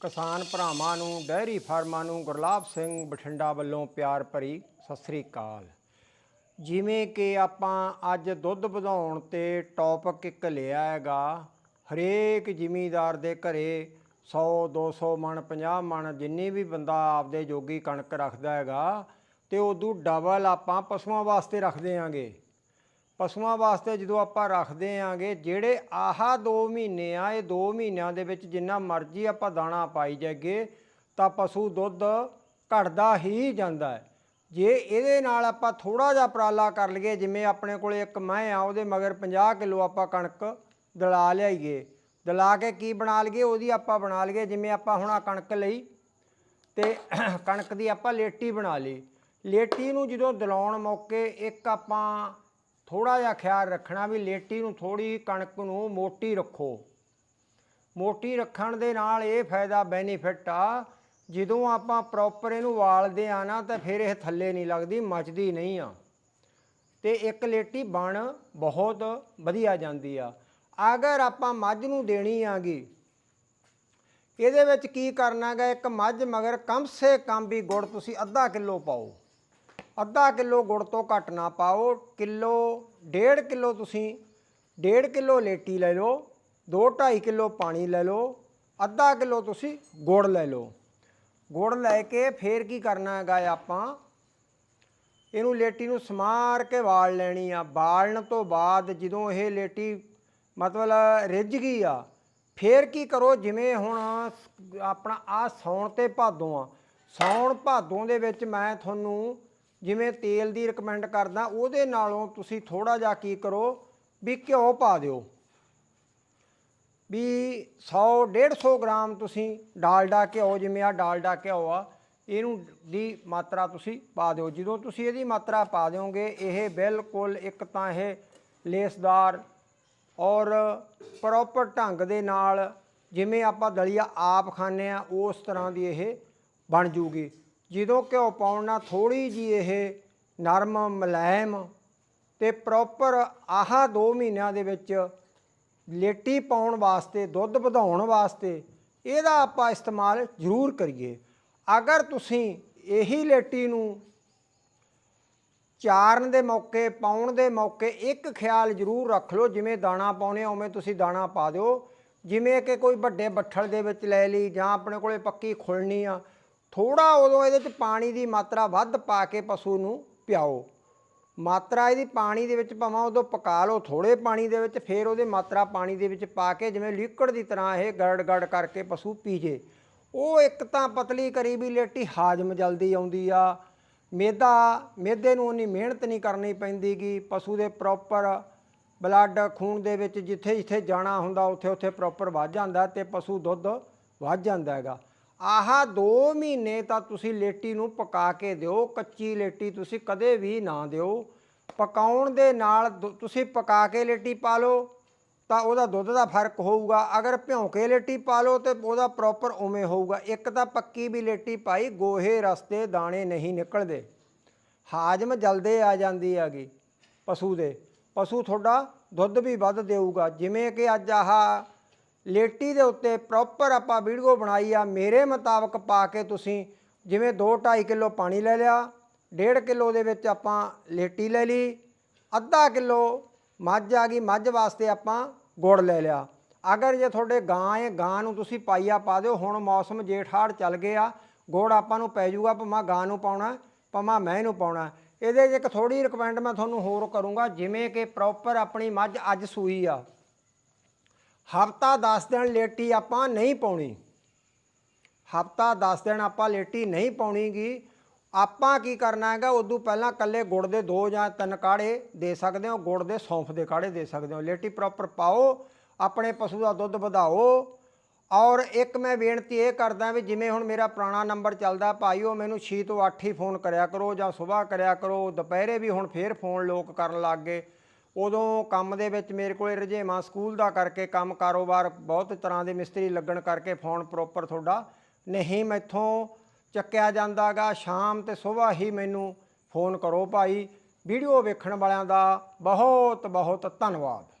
ਕਿਸਾਨ ਭਰਾਵਾਂ ਨੂੰ ਡੈਰੀ ਫਾਰਮਾਂ ਨੂੰ ਗੁਰਲਾਬ ਸਿੰਘ ਬਠਿੰਡਾ ਵੱਲੋਂ ਪਿਆਰ ਭਰੀ ਸਤਿ ਸ੍ਰੀ ਅਕਾਲ। ਜਿਵੇਂ ਕਿ ਆਪਾਂ ਅੱਜ ਦੁੱਧ ਵਧਾਉਣ ਤੇ ਟੌਪਿਕ ਇੱਕ ਲਿਆ ਹੈਗਾ, ਹਰੇਕ ਜ਼ਿਮੀਦਾਰ ਦੇ ਘਰੇ 100 200 ਮਣ 50 ਮਣ ਜਿੰਨੀ ਵੀ ਬੰਦਾ ਆਪਦੇ ਜੋਗੀ ਕਣਕ ਰੱਖਦਾ ਹੈਗਾ, ਤੇ ਉਦੋਂ ਡਬਲ ਆਪਾਂ ਪਸ਼ੂਆਂ ਵਾਸਤੇ ਰੱਖਦੇ ਆਂਗੇ। ਪਸ਼ੂਆਂ ਵਾਸਤੇ ਜਦੋਂ ਆਪਾਂ ਰੱਖਦੇ ਆਂਗੇ, ਜਿਹੜੇ ਆਹਾ 2 ਮਹੀਨੇ ਆ, ਇਹ 2 ਮਹੀਨਿਆਂ ਦੇ ਵਿੱਚ ਜਿੰਨਾ ਮਰਜ਼ੀ ਆਪਾਂ ਦਾਣਾ ਪਾਈ ਜਾਗੇ ਤਾਂ ਪਸ਼ੂ ਦੁੱਧ ਘਟਦਾ ਹੀ ਜਾਂਦਾ ਹੈ। ਜੇ ਇਹਦੇ ਨਾਲ ਆਪਾਂ ਥੋੜਾ ਜਿਹਾ ਉਪਰਾਲਾ ਕਰ ਲਈਏ, ਜਿਵੇਂ ਆਪਣੇ ਕੋਲੇ ਇੱਕ ਮੈਂ ਆ, ਉਹਦੇ ਮਗਰ 50 ਕਿਲੋ ਆਪਾਂ ਕਣਕ ਦਲਾ ਲਿਆਈਏ। ਦਲਾ ਕੇ ਕੀ ਬਣਾ ਲਈਏ? ਉਹਦੀ ਆਪਾਂ ਬਣਾ ਲਈਏ, ਜਿਵੇਂ ਆਪਾਂ ਹੁਣ ਆ ਕਣਕ ਲਈ ਤੇ ਕਣਕ ਦੀ ਆਪਾਂ ਲੇਟੀ ਬਣਾ ਲਈ। ਲੇਟੀ ਨੂੰ ਜਦੋਂ ਦਲਾਉਣ ਮੌਕੇ ਇੱਕ ਆਪਾਂ ਥੋੜਾ ਜਿਹਾ ਖਿਆਲ ਰੱਖਣਾ ਵੀ ਲੇਟੀ ਨੂੰ ਥੋੜੀ ਕਣਕ ਨੂੰ ਮੋਟੀ ਰੱਖੋ। ਮੋਟੀ ਰੱਖਣ ਦੇ ਨਾਲ ਇਹ ਫਾਇਦਾ ਬੈਨੀਫਿਟ ਆ, ਜਦੋਂ ਆਪਾਂ ਪ੍ਰੋਪਰ ਇਹਨੂੰ ਵਾਲਦੇ ਆ ਨਾ ਤਾਂ ਫਿਰ ਇਹ ਥੱਲੇ ਨਹੀਂ ਲੱਗਦੀ, ਮੱਚਦੀ ਨਹੀਂ ਆ। ਤੇ ਇੱਕ ਲੇਟੀ ਬਣ ਬਹੁਤ ਵਧੀਆ ਜਾਂਦੀ ਆ। ਅਗਰ ਆਪਾਂ ਮੱਝ ਨੂੰ ਦੇਣੀ ਆਗੀ, ਇਹਦੇ ਵਿੱਚ ਕੀ ਕਰਨਾਗਾ ਇੱਕ ਮੱਝ ਮਗਰ ਕਮ ਸੇ ਕਮ ਵੀ ਗੁੜ ਤੁਸੀਂ ਅੱਧਾ ਕਿਲੋ ਪਾਓ। ਅੱਧਾ ਕਿਲੋ ਗੁੜ ਤੋਂ ਘੱਟ ਨਾ ਪਾਓ, ਕਿਲੋ, ਡੇਢ ਕਿਲੋ ਤੁਸੀਂ, ਡੇਢ ਕਿਲੋ ਲੇਟੀ ਲੈ ਲਓ 2.5 ਕਿਲੋ ਪਾਣੀ ਲੈ ਲਓ, ਅੱਧਾ ਕਿਲੋ ਤੁਸੀਂ ਗੁੜ ਲੈ ਲਓ। ਗੁੜ ਲੈ ਕੇ ਫੇਰ ਕੀ ਕਰਨਾ ਹੈਗਾ ਆਪਾਂ? ਇਹਨੂੰ ਲੇਟੀ ਨੂੰ ਸਮਾਰ ਕੇ ਵਾਲ ਲੈਣੀ ਆ। ਵਾਲਣ ਤੋਂ ਬਾਅਦ ਜਦੋਂ ਇਹ ਲੇਟੀ ਮਤਲਬ ਰਿੱਝ ਗਈ ਆ, ਫੇਰ ਕੀ ਕਰੋ, ਜਿਵੇਂ ਹੁਣ ਆਪਣਾ ਆ ਸੌਣ ਤੇ ਭਾਦੋਂ ਆ। ਸੌਣ ਭਾਦੋਂ ਦੇ ਵਿੱਚ ਮੈਂ ਤੁਹਾਨੂੰ ਜਿਵੇਂ ਤੇਲ ਦੀ ਰეკਮੈਂਡ ਕਰਦਾ, ਉਹਦੇ ਨਾਲੋਂ ਤੁਸੀਂ ਥੋੜਾ ਜਿਹਾ ਕੀ ਕਰੋ ਵੀ ਘਿਓ ਪਾ ਦਿਓ। ਵੀ 100 150 ਗ੍ਰਾਮ ਤੁਸੀਂ ਡਾਲਡਾ ਘਿਓ, ਜਿਵੇਂ ਆ ਡਾਲਡਾ ਘਿਓ ਆ, ਇਹਨੂੰ ਦੀ ਮਾਤਰਾ ਤੁਸੀਂ ਪਾ ਦਿਓ। ਜਦੋਂ ਤੁਸੀਂ ਇਹਦੀ ਮਾਤਰਾ ਪਾ ਦਿਓਗੇ, ਇਹ ਬਿਲਕੁਲ ਇੱਕ ਤਾਂ ਇਹ ਲੇਸਦਾਰ ਔਰ ਪ੍ਰੋਪਰ ਢੰਗ ਦੇ ਨਾਲ ਜਿਵੇਂ ਆਪਾਂ ਦਲੀਆ ਆਪ ਖਾਂਦੇ ਆ ਉਸ ਤਰ੍ਹਾਂ ਦੀ ਇਹ ਬਣ ਜੂਗੀ। ਜਦੋਂ ਘਿਓ ਪਾਉਣ ਨਾਲ ਥੋੜੀ ਜੀ ਇਹ ਨਰਮ ਮੁਲਾਇਮ ਤੇ ਪ੍ਰੋਪਰ ਆਹ 2 ਮਹੀਨਿਆਂ ਦੇ ਵਿੱਚ ਲੇਟੀ ਪਾਉਣ ਵਾਸਤੇ, ਦੁੱਧ ਵਧਾਉਣ ਵਾਸਤੇ ਇਹਦਾ ਆਪਾਂ ਇਸਤੇਮਾਲ ਜ਼ਰੂਰ ਕਰੀਏ। ਅਗਰ ਤੁਸੀਂ ਇਹੀ ਲੇਟੀ ਨੂੰ ਚਾਰਨ ਦੇ ਮੌਕੇ, ਪਾਉਣ ਦੇ ਮੌਕੇ ਇੱਕ ਖਿਆਲ ਜ਼ਰੂਰ ਰੱਖ ਲਓ, ਜਿਵੇਂ ਦਾਣਾ ਪਾਉਣੇ ਆ, ਉਵੇਂ ਤੁਸੀਂ ਦਾਣਾ ਪਾ ਦਿਓ। ਜਿਵੇਂ ਕਿ ਕੋਈ ਵੱਡੇ ਬੱਠਲ ਦੇ ਵਿੱਚ ਲੈ ਲਈ ਜਾਂ ਆਪਣੇ ਕੋਲੇ ਪੱਕੀ ਖੁਲਣੀ ਆ ਥੋੜਾ ਉਦੋਂ ਇਹਦੇ ਚ ਪਾਣੀ ਦੀ ਮਾਤਰਾ ਵੱਧ ਪਾ ਕੇ ਪਸ਼ੂ ਨੂੰ ਪਿਆਓ। ਮਾਤਰਾ ਇਹਦੀ ਪਾਣੀ ਦੇ ਵਿੱਚ ਭਾਵੇਂ ਉਦੋਂ ਪਕਾ ਲਓ ਥੋੜੇ ਪਾਣੀ ਦੇ ਵਿੱਚ, ਫਿਰ ਉਹਦੇ ਮਾਤਰਾ ਪਾਣੀ ਦੇ ਵਿੱਚ ਪਾ ਕੇ ਜਿਵੇਂ ਲਿਕਵਿਡ ਦੀ ਤਰ੍ਹਾਂ ਇਹ ਗੜ ਗੜ ਕਰਕੇ ਪਸ਼ੂ ਪੀ ਜੇ ਉਹ ਇੱਕ ਤਾਂ ਪਤਲੀ ਕਰੀ ਵੀ ਲੇਟੀ ਹਾਜ਼ਮ ਜਲਦੀ ਆਉਂਦੀ ਆ। ਮੇਦਾ, ਮੇਦੇ ਨੂੰ ਉਨੀ ਮਿਹਨਤ ਨਹੀਂ ਕਰਨੀ ਪੈਂਦੀ ਪੈਂਦੀਗੀ ਪਸ਼ੂ ਦੇ ਪ੍ਰੋਪਰ ਬਲੱਡ ਖੂਨ ਦੇ ਵਿੱਚ ਜਿੱਥੇ ਜਿੱਥੇ ਜਾਣਾ ਹੁੰਦਾ ਉੱਥੇ ਉੱਥੇ ਪ੍ਰੋਪਰ ਵੱਧ ਜਾਂਦਾ ਤੇ ਪਸ਼ੂ ਦੁੱਧ ਵੱਧ ਜਾਂਦਾ ਹੈਗਾ। ਆਹ 2 ਮਹੀਨੇ ਤਾਂ ਤੁਸੀਂ ਲੇਟੀ ਨੂੰ ਪਕਾ ਕੇ ਦਿਓ, ਕੱਚੀ ਲੇਟੀ ਤੁਸੀਂ ਕਦੇ ਵੀ ਨਾ ਦਿਓ। ਪਕਾਉਣ ਦੇ ਨਾਲ ਦੁ- ਤੁਸੀਂ ਪਕਾ ਕੇ ਲੇਟੀ ਪਾ ਲਓ, ਤਾਂ ਉਹਦਾ ਦੁੱਧ ਦਾ ਫ਼ਰਕ ਹੋਊਗਾ। ਅਗਰ ਭਿਉਂ ਕੇ ਲੇਟੀ ਪਾ ਲਓ, ਤੇ ਉਹਦਾ ਪ੍ਰੋਪਰ ਉਵੇਂ ਹੋਊਗਾ। ਇੱਕ ਤਾਂ ਪੱਕੀ ਵੀ ਲੇਟੀ ਪਾਈ, ਗੋਹੇ, ਰਸਤੇ, ਦਾਣੇ ਨਹੀਂ ਨਿਕਲਦੇ। ਹਾਜਮ ਜਲਦੇ ਆ ਜਾਂਦੀ ਹੈਗੀ ਪਸ਼ੂ ਦੇ। ਪਸ਼ੂ ਤੁਹਾਡਾ ਦੁੱਧ ਵੀ ਵੱਧ ਦੇਊਗਾ। ਜਿਵੇਂ ਕਿ ਅੱਜ ਆਹ ਲੇਟੀ ਦੇ ਉੱਤੇ ਪ੍ਰੋਪਰ ਆਪਾਂ ਵੀਡੀਓ ਬਣਾਈ ਆ, ਮੇਰੇ ਮੁਤਾਬਕ ਪਾ ਕੇ ਤੁਸੀਂ ਜਿਵੇਂ 2.5 ਕਿਲੋ ਪਾਣੀ ਲੈ ਲਿਆ 1.5 ਕਿਲੋ ਦੇ ਵਿੱਚ ਆਪਾਂ ਲੇਟੀ ਲੈ ਲਈ, ਅੱਧਾ ਕਿਲੋ ਮੱਝ ਆ ਗਈ, ਮੱਝ ਵਾਸਤੇ ਆਪਾਂ ਗੁੜ ਲੈ ਲਿਆ। ਅਗਰ ਜੇ ਤੁਹਾਡੇ ਗਾਂ ਹੈ, ਗਾਂ ਨੂੰ ਤੁਸੀਂ ਪਾਈਆ ਪਾ ਦਿਓ, ਹੁਣ ਮੌਸਮ ਜੇਠਾੜ ਚੱਲ ਗਿਆ, ਗੁੜ ਆਪਾਂ ਨੂੰ ਪੈ ਜਾਊਗਾ, ਭਾਵੇਂ ਗਾਂ ਨੂੰ ਪਾਉਣਾ, ਭਾਵੇਂ ਮੈਂ ਨੂੰ ਪਾਉਣਾ। ਇਹਦੇ 'ਚ ਇੱਕ ਥੋੜੀ ਰਿਕਮੈਂਡ ਮੈਂ ਤੁਹਾਨੂੰ ਹੋਰ ਕਰੂੰਗਾ, ਜਿਵੇਂ ਕਿ ਪ੍ਰੋਪਰ ਆਪਣੀ ਮੱਝ ਅੱਜ ਸੂਈ ਆ। ਹਫਤਾ 10 ਦਿਨ ਲੇਟੀ ਆਪਾਂ ਨਹੀਂ ਪਾਉਣੀ। ਹਫਤਾ 10 ਦਿਨ ਆਪਾਂ ਲੇਟੀ ਨਹੀਂ ਪਾਉਣੀਗੀ। ਆਪਾਂ ਕੀ ਕਰਨਾ ਹੈਗਾ, ਉਦੋਂ ਪਹਿਲਾਂ ਕੱਲੇ ਗੁੜ ਦੇ ਦੋ ਜਾਂ ਤਿੰਨ ਕਾੜੇ ਦੇ ਸਕਦੇ ਹੋ, ਗੁੜ ਦੇ ਸੌਂਫ ਦੇ ਕਾੜੇ ਦੇ ਸਕਦੇ ਹੋ। ਲੇਟੀ ਪ੍ਰੋਪਰ ਪਾਓ, ਆਪਣੇ ਪਸ਼ੂ ਦਾ ਦੁੱਧ ਵਧਾਓ। ਔਰ ਇੱਕ ਮੈਂ ਬੇਨਤੀ ਇਹ ਕਰਦਾ ਵੀ ਜਿਵੇਂ ਹੁਣ ਮੇਰਾ ਪੁਰਾਣਾ ਨੰਬਰ ਚੱਲਦਾ ਭਾਈਓ ਮੈਨੂੰ 6 ਤੋਂ 8 ਹੀ ਫੋਨ ਕਰਿਆ ਕਰੋ ਜਾਂ ਸਵੇਰ ਕਰਿਆ ਕਰੋ, ਦੁਪਹਿਰੇ ਵੀ ਹੁਣ ਫੇਰ ਫੋਨ ਲੋਕ ਕਰਨ ਲੱਗ ਗਏ। ਉਦੋਂ ਕੰਮ ਦੇ ਵਿੱਚ ਮੇਰੇ ਕੋਲੇ ਰੁਝੇਵਾਂ ਸਕੂਲ ਦਾ ਕਰਕੇ ਕੰਮ ਕਾਰੋਬਾਰ ਬਹੁਤ ਤਰ੍ਹਾਂ ਦੇ ਮਿਸਤਰੀ ਲੱਗਣ ਕਰਕੇ ਫੋਨ ਪ੍ਰੋਪਰ ਤੁਹਾਡਾ ਨਹੀਂ ਮੈਥੋਂ ਚੱਕਿਆ ਜਾਂਦਾਗਾ। ਸ਼ਾਮ ਤੇ ਸਵੇਰ ਹੀ ਮੈਨੂੰ ਫੋਨ ਕਰੋ ਭਾਈ। ਵੀਡੀਓ ਵੇਖਣ ਵਾਲਿਆਂ ਦਾ ਬਹੁਤ ਬਹੁਤ ਧੰਨਵਾਦ।